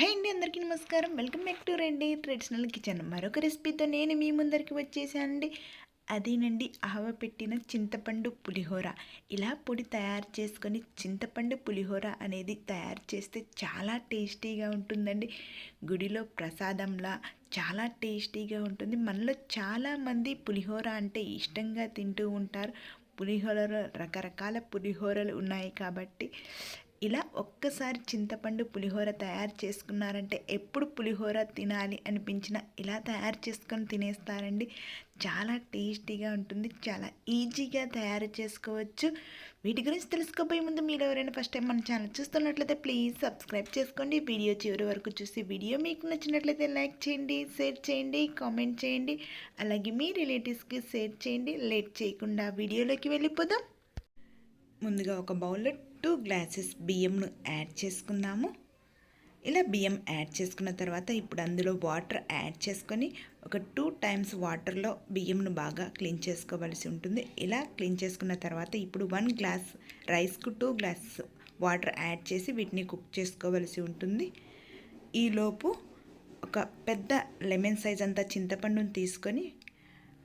Hi అండి అందరికీ నమస్కారం. Welcome back to Reddy traditional kitchen. మరొక రెసిపీతో నేను మీ ముందరికి వచ్చేసానండి. అదేనండి ఆవ పెట్టిన చింతపండు పులిహోర. ఇలా పొడి తయారు చేసుకొని చింతపండు పులిహోర అనేది తయారు చేస్తే చాలా టేస్టీగా ఉంటుందండి. గుడిలో ప్రసాదంలా చాలా టేస్టీగా ఉంటుంది. మనలో చాలామంది పులిహోర అంటే ఇష్టంగా తింటూ ఉంటారు. పులిహోరలో రకరకాల పులిహోరలు ఉన్నాయి కాబట్టి ఇలా ఒక్కసారి చింతపండు పులిహోర తయారు చేసుకున్నారంటే ఎప్పుడు పులిహోర తినాలి అనిపించిన ఇలా తయారు చేసుకొని తినేస్తారండి. చాలా టేస్టీగా ఉంటుంది చాలా ఈజీగా తయారు చేసుకోవచ్చు. వీటి గురించి తెలుసుకోబోయే ముందు మీరు ఎవరైనా ఫస్ట్ టైం మన ఛానల్ చూస్తున్నట్లయితే ప్లీజ్ సబ్స్క్రైబ్ చేసుకోండి. వీడియో చివరి వరకు చూసి వీడియో మీకు నచ్చినట్లయితే లైక్ చేయండి షేర్ చేయండి కామెంట్ చేయండి. అలాగే మీ రిలేటివ్స్కి షేర్ చేయండి. లేట్ చేయకుండా వీడియోలోకి వెళ్ళిపోదాం. ముందుగా ఒక బౌల్లో టూ గ్లాసెస్ బియ్యంను యాడ్ చేసుకుందాము. ఇలా బియ్యం యాడ్ చేసుకున్న తర్వాత ఇప్పుడు అందులో వాటర్ యాడ్ చేసుకొని ఒక టూ టైమ్స్ వాటర్లో బియ్యంను బాగా క్లీన్ చేసుకోవలసి ఉంటుంది. ఇలా క్లీన్ చేసుకున్న తర్వాత ఇప్పుడు వన్ గ్లాస్ రైస్కు టూ గ్లాస్ వాటర్ యాడ్ చేసి వీటిని కుక్ చేసుకోవలసి ఉంటుంది. ఈలోపు ఒక పెద్ద లెమన్ సైజ్ అంతా చింతపండును తీసుకొని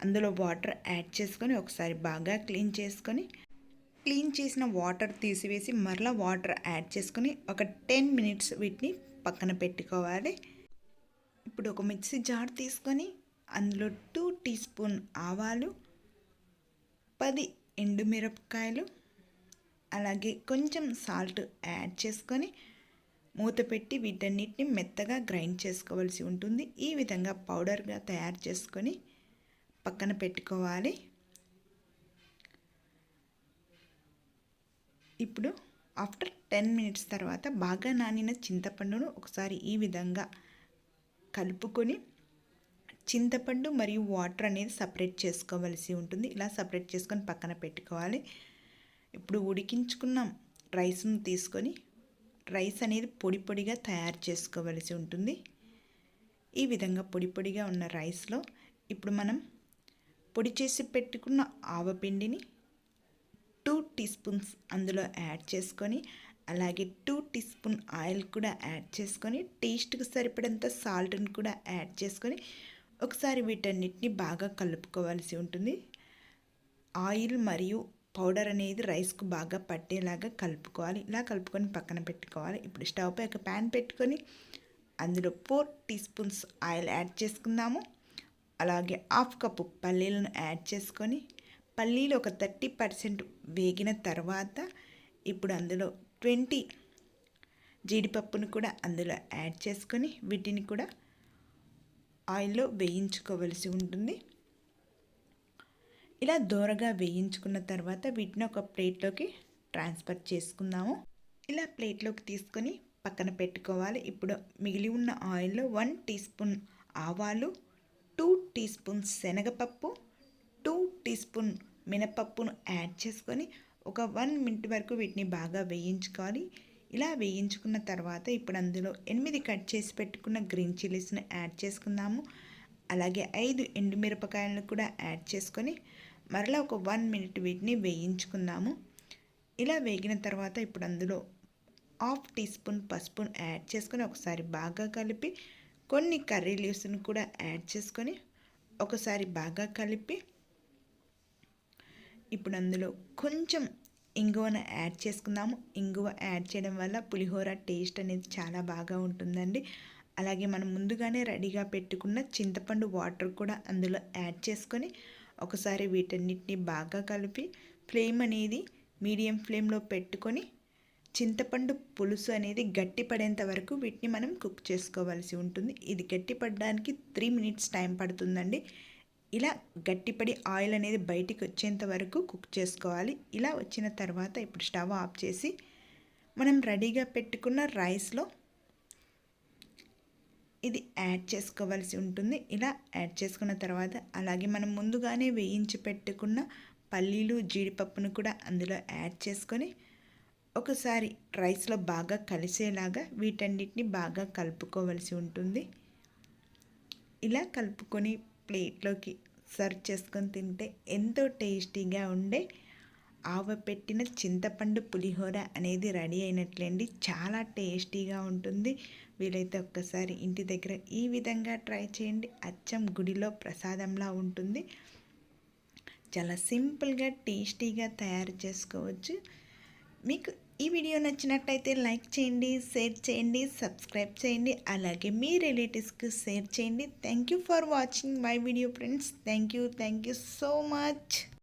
అందులో వాటర్ యాడ్ చేసుకొని ఒకసారి బాగా క్లీన్ చేసుకొని క్లీన్ చేసిన వాటర్ తీసివేసి మరలా వాటర్ యాడ్ చేసుకొని ఒక టెన్ మినిట్స్ వీటిని పక్కన పెట్టుకోవాలి. ఇప్పుడు ఒక మిక్సీ జార్ తీసుకొని అందులో టూ టీ స్పూన్ ఆవాలు పది ఎండుమిరపకాయలు అలాగే కొంచెం సాల్ట్ యాడ్ చేసుకొని మూత పెట్టి వీటన్నిటిని మెత్తగా గ్రైండ్ చేసుకోవాల్సి ఉంటుంది. ఈ విధంగా పౌడర్గా తయారు చేసుకొని పక్కన పెట్టుకోవాలి. ఇప్పుడు ఆఫ్టర్ టెన్ మినిట్స్ తర్వాత బాగా నానిన చింతపండును ఒకసారి ఈ విధంగా కలుపుకొని చింతపండు మరియు వాటర్ అనేది సపరేట్ చేసుకోవలసి ఉంటుంది. ఇలా సపరేట్ చేసుకొని పక్కన పెట్టుకోవాలి. ఇప్పుడు ఉడికించుకున్న రైస్ను తీసుకొని రైస్ అనేది పొడి పొడిగా తయారు చేసుకోవలసి ఉంటుంది. ఈ విధంగా పొడి పొడిగా ఉన్న రైస్లో ఇప్పుడు మనం పొడి చేసి పెట్టుకున్న ఆవపిండిని టీ స్పూన్స్ అందులో యాడ్ చేసుకొని అలాగే టూ టీ స్పూన్ ఆయిల్ కూడా యాడ్ చేసుకొని టేస్ట్కి సరిపడంత సాల్ట్ని కూడా యాడ్ చేసుకొని ఒకసారి వీటన్నిటిని బాగా కలుపుకోవాల్సి ఉంటుంది. ఆయిల్ మరియు పౌడర్ అనేది రైస్కు బాగా పట్టేలాగా కలుపుకోవాలి. ఇలా కలుపుకొని పక్కన పెట్టుకోవాలి. ఇప్పుడు స్టవ్ పై ఒక ప్యాన్ పెట్టుకొని అందులో four tea spoons oil add చేసుకుందాము. అలాగే హాఫ్ కప్పు పల్లీలను యాడ్ చేసుకొని పల్లీలు ఒక థర్టీ పర్సెంట్ వేగిన తర్వాత ఇప్పుడు అందులో ట్వంటీ జీడిపప్పును కూడా అందులో యాడ్ చేసుకొని వీటిని కూడా ఆయిల్లో వేయించుకోవలసి ఉంటుంది. ఇలా దూరగా వేయించుకున్న తర్వాత వీటిని ఒక ప్లేట్లోకి ట్రాన్స్ఫర్ చేసుకుందాము. ఇలా ప్లేట్లోకి తీసుకొని పక్కన పెట్టుకోవాలి. ఇప్పుడు మిగిలి ఉన్న ఆయిల్లో వన్ టీ స్పూన్ ఆవాలు టూ టీ స్పూన్ శనగపప్పు స్పూన్ మినపప్పును యాడ్ చేసుకొని ఒక వన్ మినిట్ వరకు వీటిని బాగా వేయించుకోవాలి. ఇలా వేయించుకున్న తర్వాత ఇప్పుడు అందులో ఎనిమిది కట్ చేసి పెట్టుకున్న గ్రీన్ చిల్లీస్ని యాడ్ చేసుకుందాము. అలాగే ఐదు ఎండుమిరపకాయలను కూడా యాడ్ చేసుకొని మరలా ఒక వన్ మినిట్ వీటిని వేయించుకుందాము. ఇలా వేగిన తర్వాత ఇప్పుడు అందులో హాఫ్ టీ స్పూన్ పసుపును యాడ్ చేసుకొని ఒకసారి బాగా కలిపి కొన్ని కర్రీ లీవ్స్ని కూడా యాడ్ చేసుకొని ఒకసారి బాగా కలిపి ఇప్పుడు అందులో కొంచెం ఇంగువను యాడ్ చేసుకుందాము. ఇంగువ యాడ్ చేయడం వల్ల పులిహోర టేస్ట్ అనేది చాలా బాగా ఉంటుందండి. అలాగే మనం ముందుగానే రెడీగా పెట్టుకున్న చింతపండు వాటర్ కూడా అందులో యాడ్ చేసుకొని ఒకసారి వీటన్నిటిని బాగా కలిపి ఫ్లేమ్ అనేది మీడియం ఫ్లేమ్లో పెట్టుకొని చింతపండు పులుసు అనేది గట్టిపడేంత వరకు వీటిని మనం కుక్ చేసుకోవాల్సి ఉంటుంది. ఇది గట్టిపడడానికి త్రీ మినిట్స్ టైం పడుతుందండి. ఇలా గట్టిపడి ఆయిల్ అనేది బయటికి వచ్చేంత వరకు కుక్ చేసుకోవాలి. ఇలా వచ్చిన తర్వాత ఇప్పుడు స్టవ్ ఆఫ్ చేసి మనం రెడీగా పెట్టుకున్న రైస్లో ఇది యాడ్ చేసుకోవాల్సి ఉంటుంది. ఇలా యాడ్ చేసుకున్న తర్వాత అలాగే మనం ముందుగానే వేయించి పెట్టుకున్న పల్లీలు జీడిపప్పును కూడా అందులో యాడ్ చేసుకొని ఒకసారి రైస్లో బాగా కలిసేలాగా వీటన్నిటిని బాగా కలుపుకోవలసి ఉంటుంది. ఇలా కలుపుకొని ప్లేట్లోకి సర్వ్ చేసుకొని తింటే ఎంతో టేస్టీగా ఉండే ఆవపెట్టిన చింతపండు పులిహోర అనేది రెడీ అయినట్లేండి. చాలా టేస్టీగా ఉంటుంది. వీలైతే ఒక్కసారి ఇంటి దగ్గర ఈ విధంగా ట్రై చేయండి. అచ్చం గుడిలో ప్రసాదంలా ఉంటుంది. చాలా సింపుల్గా టేస్టీగా తయారు చేసుకోవచ్చు. మీకు ఈ వీడియో నచ్చినట్టయితే లైక్ చేయండి షేర్ చేయండి సబ్స్క్రైబ్ చేయండి అలాగే మీ రిలేటివ్స్కి షేర్ చేయండి. Thank you for watching my video friends thank you thank you so much